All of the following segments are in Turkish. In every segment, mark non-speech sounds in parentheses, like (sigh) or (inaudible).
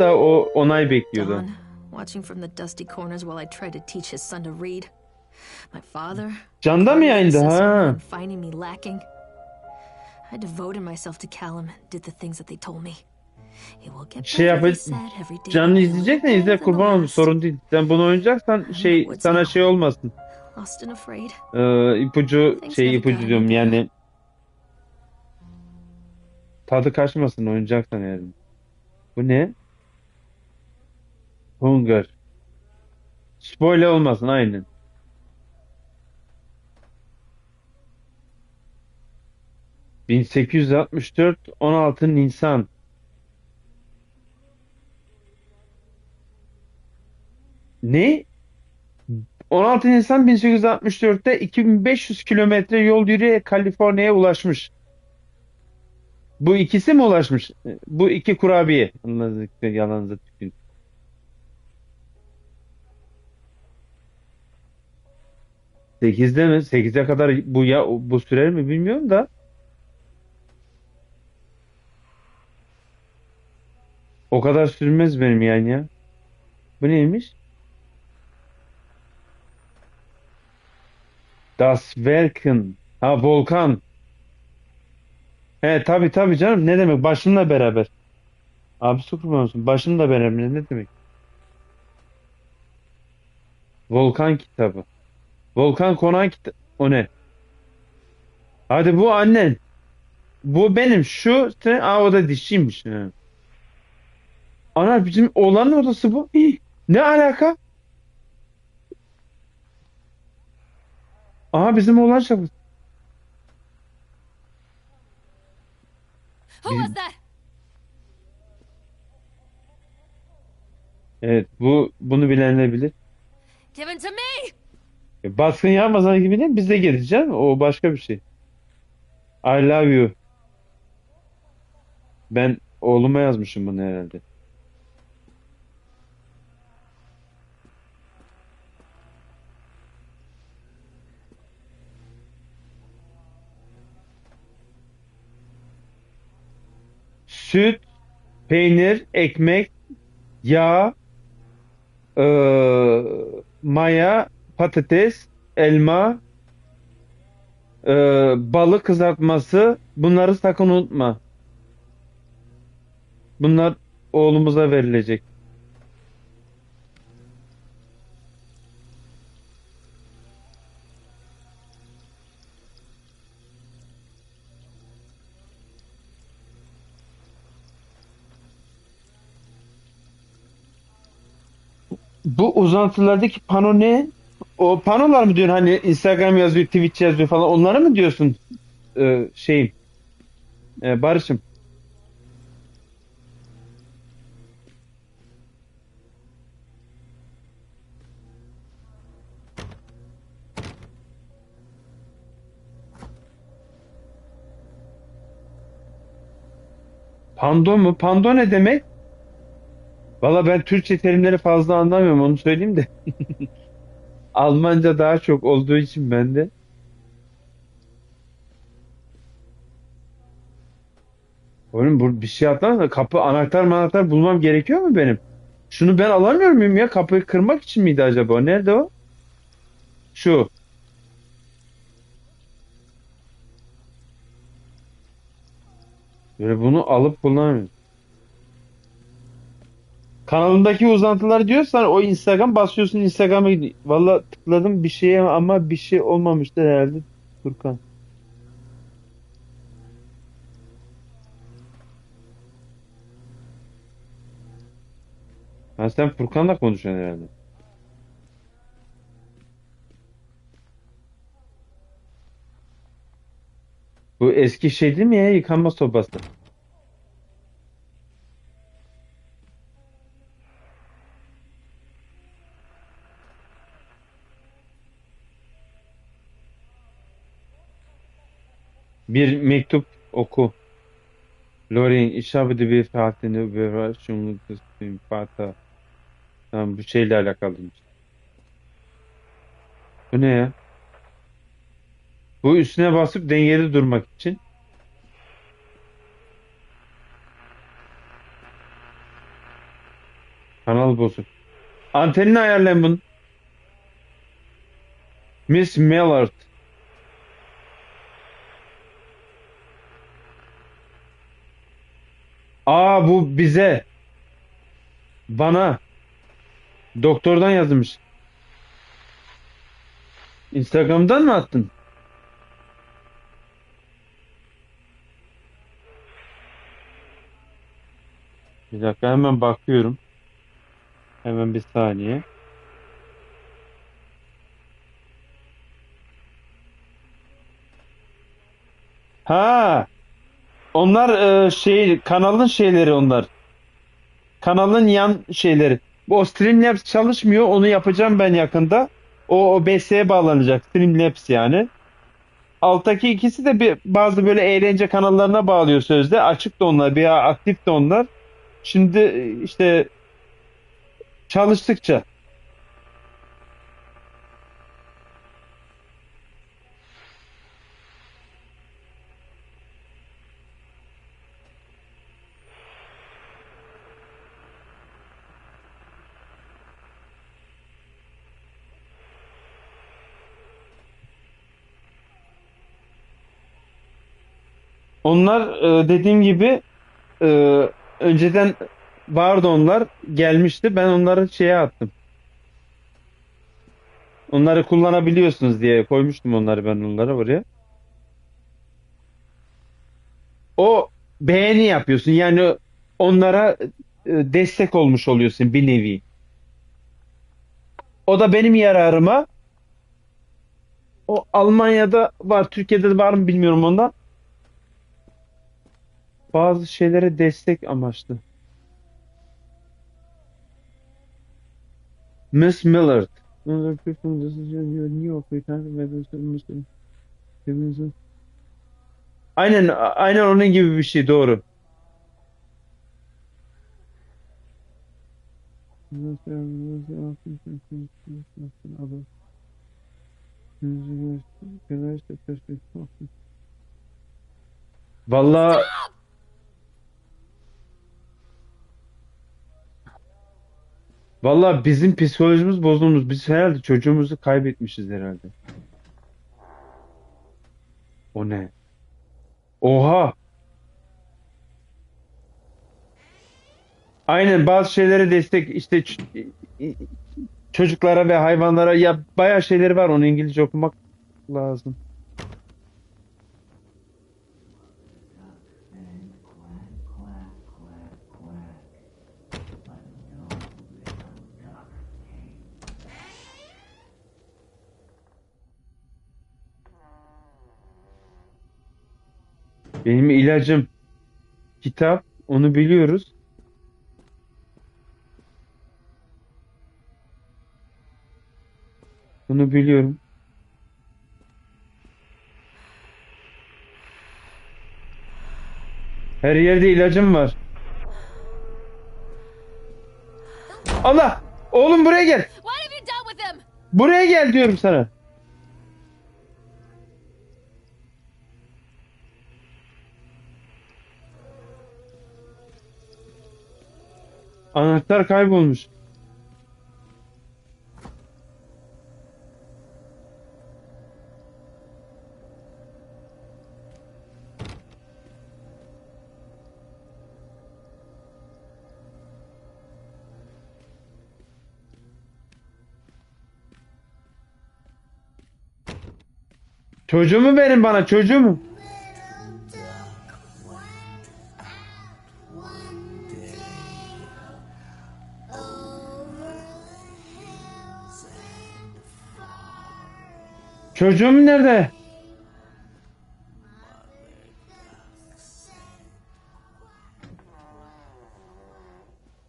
da o onay bekliyordu. Watching from the dusty corners while I tried to teach his son to read. My father. Canda mı yayındı obsessing ha? Finding me lacking. I devoted myself to Callum and did the things that they told me. It will get Şey day canlı izleyeceksen better izle kurban olsun sorun değil. Sen bunu oynayacaksan şey sana şey olmasın. Ee, ipucu şey ipucu diyorum yani tadı kaçmasın oynayacaksan yani. Bu ne? Hunger. Spoiler olmasın aynen. ...1864 16 Nisan. Ne? 16 Nisan 1864'te 2500 kilometre yol yürüyerek Kaliforniya'ya ulaşmış. Bu ikisi mi ulaşmış? Bu iki kurabiye. Yalanınıza tükürün. Sekizde mi? Sekize kadar bu ya bu sürer mi bilmiyorum da. O kadar sürmez benim yani ya. Bu neymiş? Das Werken. Ha volkan. He tabi tabi canım. Ne demek? Başımla beraber. Abi kurban olsun. Başımla beraber ne demek? Volkan kitabı. Volkan konan kitap. O ne? Hadi bu annen. Bu benim. Şu sen, aa o da dişiymiş. He. Ana bizim oğlanın odası bu. Hii, ne alaka? Aha bizim oğlan şapkası. Who was that? Evet bu bunu bilenler bilir. Give it to me! E, Baskın yağmasan gibi değil biz de geleceğiz. O başka bir şey. I love you. Ben oğluma yazmışım bunu herhalde. Süt, peynir, ekmek, yağ, eee, maya, patates, elma, eee, balık kızartması. Bunları sakın unutma. Bunlar oğlumuza verilecek. Bu uzantılardaki pano ne? O panolar mı diyorsun hani Instagram yazıyor, Twitch yazıyor falan onları mı diyorsun? Ee, şeyim. Ee, Barış'ım. Pando mu? Pando ne demek? Valla ben Türkçe terimleri fazla anlamıyorum onu söyleyeyim de. (laughs) Almanca daha çok olduğu için bende. Oğlum bu bir şey atlar kapı anahtar anahtar bulmam gerekiyor mu benim? Şunu ben alamıyor muyum ya? Kapıyı kırmak için miydi acaba? Nerede o? Şu. Böyle bunu alıp kullanamıyorum. Kanalındaki uzantılar diyorsan o Instagram basıyorsun Instagram'a. Valla tıkladım bir şeye ama bir şey olmamıştır herhalde Furkan. Ha sen Furkan'la konuşuyorsun herhalde. Bu eski şey değil mi ya yıkanma sobası? Bir mektup oku. Lorin, Befragte eine Überraschung des dem Vater. Tamam bu şeyle alakalıymış. Bu ne ya? Bu üstüne basıp dengeli durmak için. Kanal bozuk. Antenini ayarlayın bunun. Miss Millard. Aa bu bize. Bana. Doktordan yazmış. Instagram'dan mı attın? Bir dakika hemen bakıyorum. Hemen bir saniye. Ha, onlar e, şey kanalın şeyleri onlar. Kanalın yan şeyleri. Bu o Streamlabs çalışmıyor. Onu yapacağım ben yakında. O OBS'ye bağlanacak. Streamlabs yani. Alttaki ikisi de bir, bazı böyle eğlence kanallarına bağlıyor sözde. Açık da onlar, bir aktif de onlar. Şimdi işte çalıştıkça. Onlar e, dediğim gibi e, önceden vardı onlar gelmişti. Ben onları şeye attım. Onları kullanabiliyorsunuz diye koymuştum onları ben onlara oraya. O beğeni yapıyorsun. Yani onlara e, destek olmuş oluyorsun bir nevi. O da benim yararıma. O Almanya'da var, Türkiye'de de var mı bilmiyorum ondan. Bazı şeylere destek amaçlı. Miss Millard. Aynen, aynen onun gibi bir şey doğru. Vallahi Vallahi bizim psikolojimiz bozulmuş. Biz herhalde çocuğumuzu kaybetmişiz herhalde. O ne? Oha! Aynen bazı şeylere destek işte çocuklara ve hayvanlara ya bayağı şeyleri var. Onu İngilizce okumak lazım. Benim ilacım kitap onu biliyoruz. Bunu biliyorum. Her yerde ilacım var. Allah! Oğlum buraya gel. Buraya gel diyorum sana. Anahtar kaybolmuş. Çocuğumu verin bana çocuğumu. Çocuğum nerede?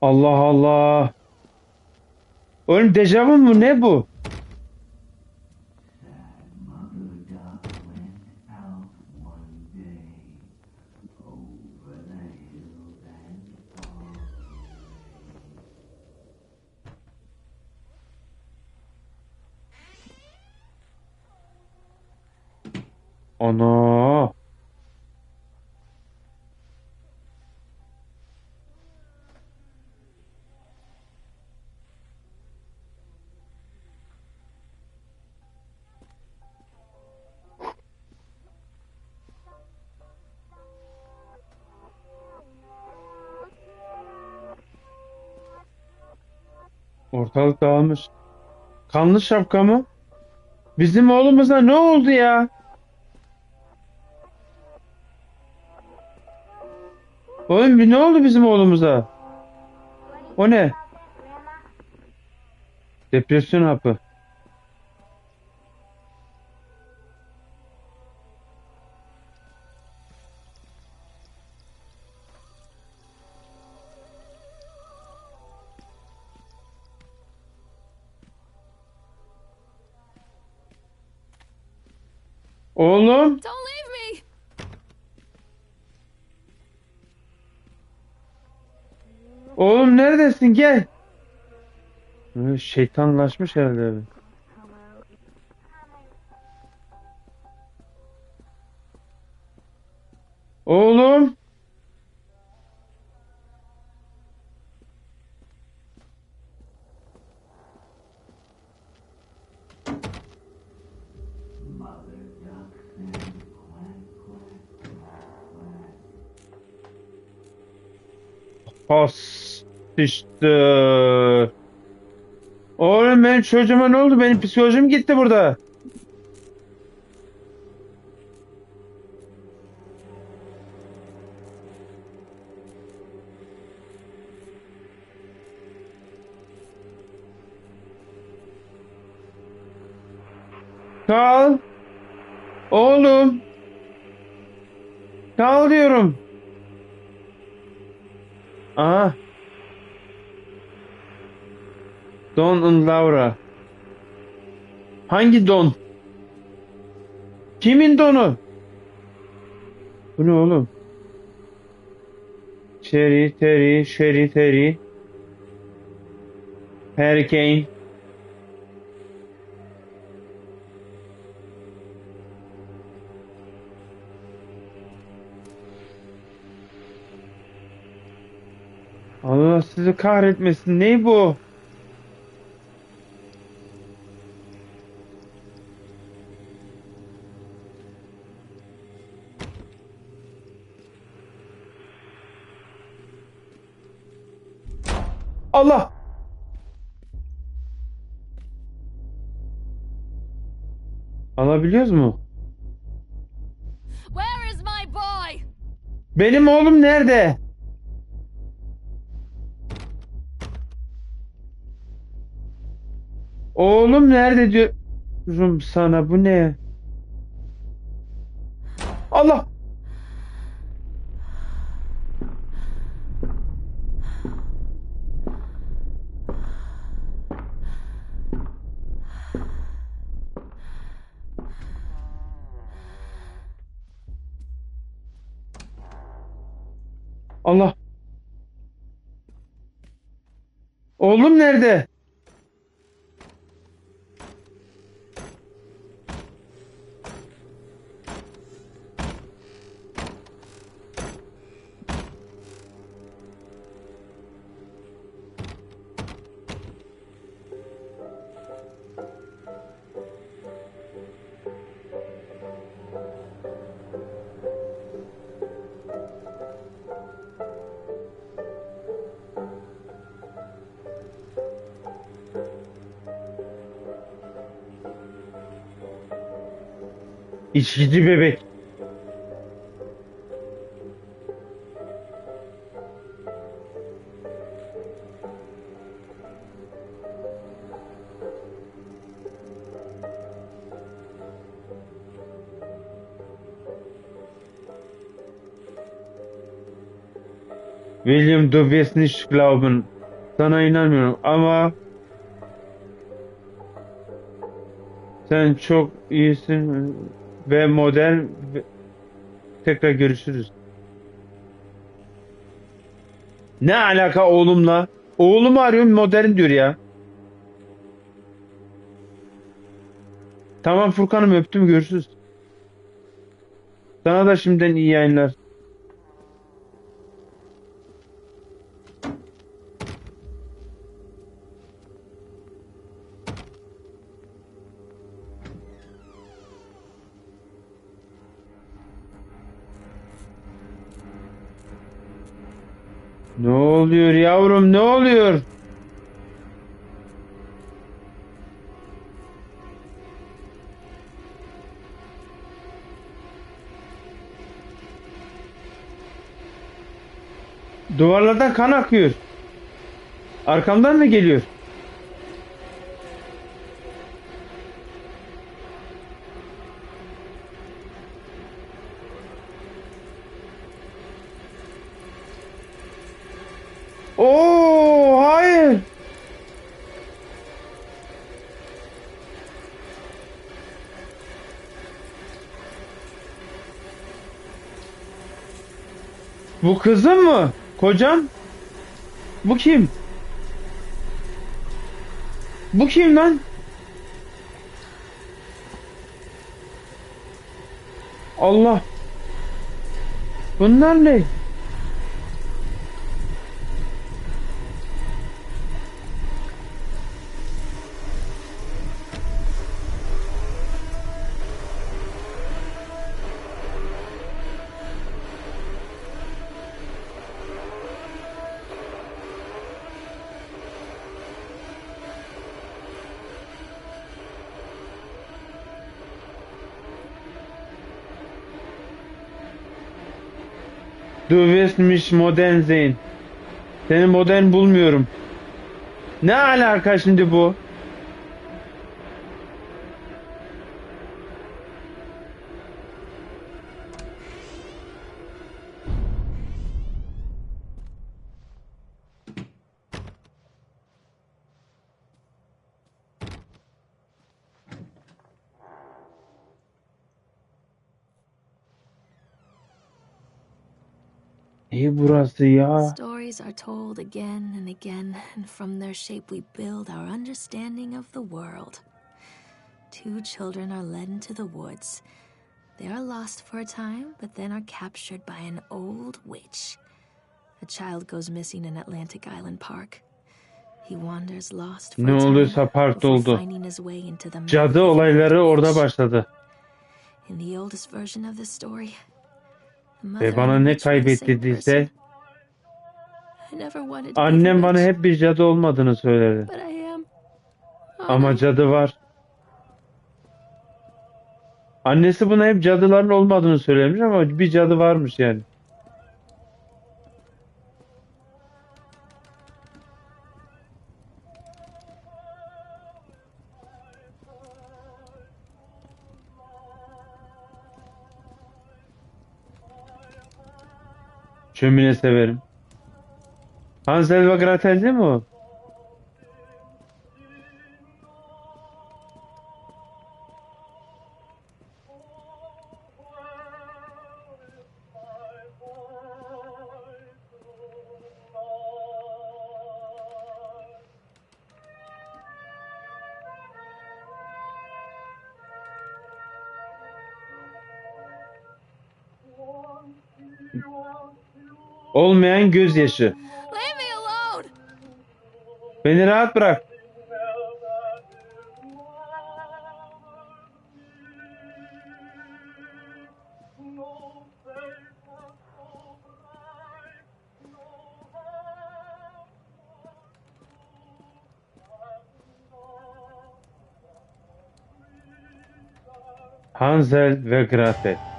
Allah Allah. Oğlum dejavu mu ne bu? Ortalık dağılmış. Kanlı şapka mı? Bizim oğlumuza ne oldu ya? Oğlum ne oldu bizim oğlumuza? O ne? Depresyon hapı. Oğlum. Oğlum neredesin? Gel. Şeytanlaşmış herhalde. abi. Oğlum. Has işte. Oğlum benim çocuğuma ne oldu? Benim psikolojim gitti burada. Kal. Oğlum. Kal diyorum. Aha. Don and Laura. Hangi don? Kimin donu? Bu ne oğlum? Cherry, Terry, Sherry, Terry. Hurricane. Sizi kahretmesin. Ne bu? Allah! Alabiliyoruz mu? Where is my boy? Benim oğlum nerede? Oğlum nerede diyorum sana bu ne? Allah! Allah! Oğlum nerede? İçkici bebek. William, du wirst nicht glauben. Sana inanmıyorum ama sen çok iyisin ve modern tekrar görüşürüz. Ne alaka oğlumla? Oğlumu arıyorum modern diyor ya. Tamam Furkan'ım öptüm görüşürüz. Sana da şimdiden iyi yayınlar. Ne oluyor yavrum ne oluyor? Duvarlardan kan akıyor. Arkamdan mı geliyor? Bu kızım mı? Kocam? Bu kim? Bu kim lan? Allah. Bunlar ne? Du wirst modern sehen. Seni modern bulmuyorum. Ne alaka şimdi bu? İyi burası ya. Stories are told again and again, and from their shape we build our understanding of the world. Two children are led into the woods. They are lost for a time, but then are captured by an old witch. A child goes missing in Atlantic Island Park. He wanders lost for Ne a time parkta before oldu. finding his way into the Cadı of the olayları orada witch. başladı. In the oldest version of the story, Ve bana ne kaybettirdiyse annem bana hep bir cadı olmadığını söyledi. but I am. Ama cadı var. Annesi buna hep cadıların olmadığını söylemiş ama bir cadı varmış yani. Şömine severim. Hansel ve Gretel değil mi o? Olmayan gözyaşı. Beni rahat bırak. Hansel ve Gretel.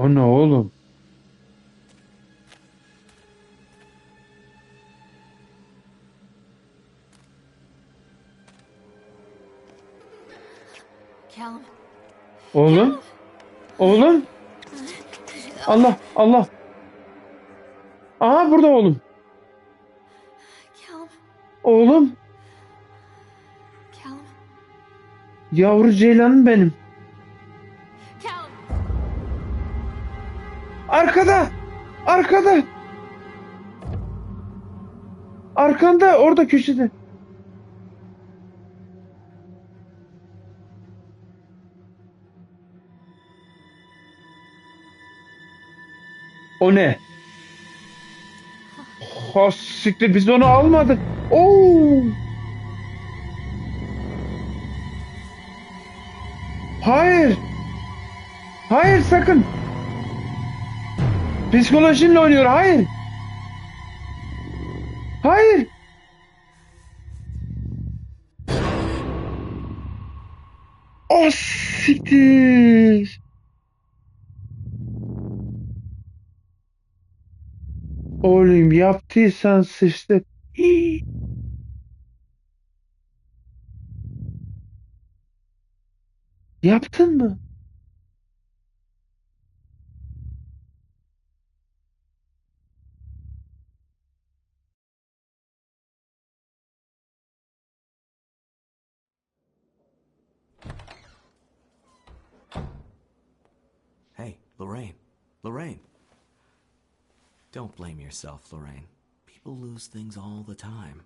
O ne oğlum? Oğlum? Oğlum? Allah Allah. Aha burada oğlum. Oğlum. Yavru ceylanım benim. Arkada. Arkada. Arkanda orada köşede. O ne? Ha siktir biz onu almadık. Oo. Hayır. Hayır sakın. Psikolojinle oynuyor. Hayır. Hayır. Oh siktir. Oğlum yaptıysan sıçtı. Yaptın mı? Lorraine, Lorraine. Don't blame yourself, Lorraine. People lose things all the time.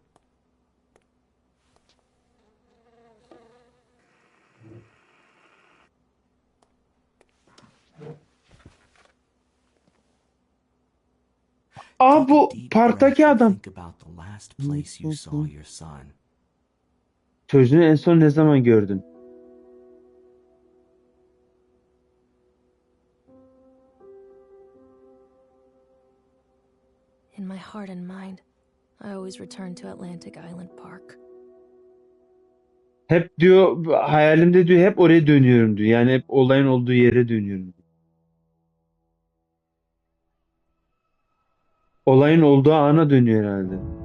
Abi bu parktaki adam. Sözünü en son ne zaman gördün? Heart and mind, I always return to Atlantic Island Park. Hep diyor hayalimde diyor hep oraya dönüyorum diyor. Yani hep olayın olduğu yere dönüyorum diyor. Olayın olduğu ana dönüyor herhalde.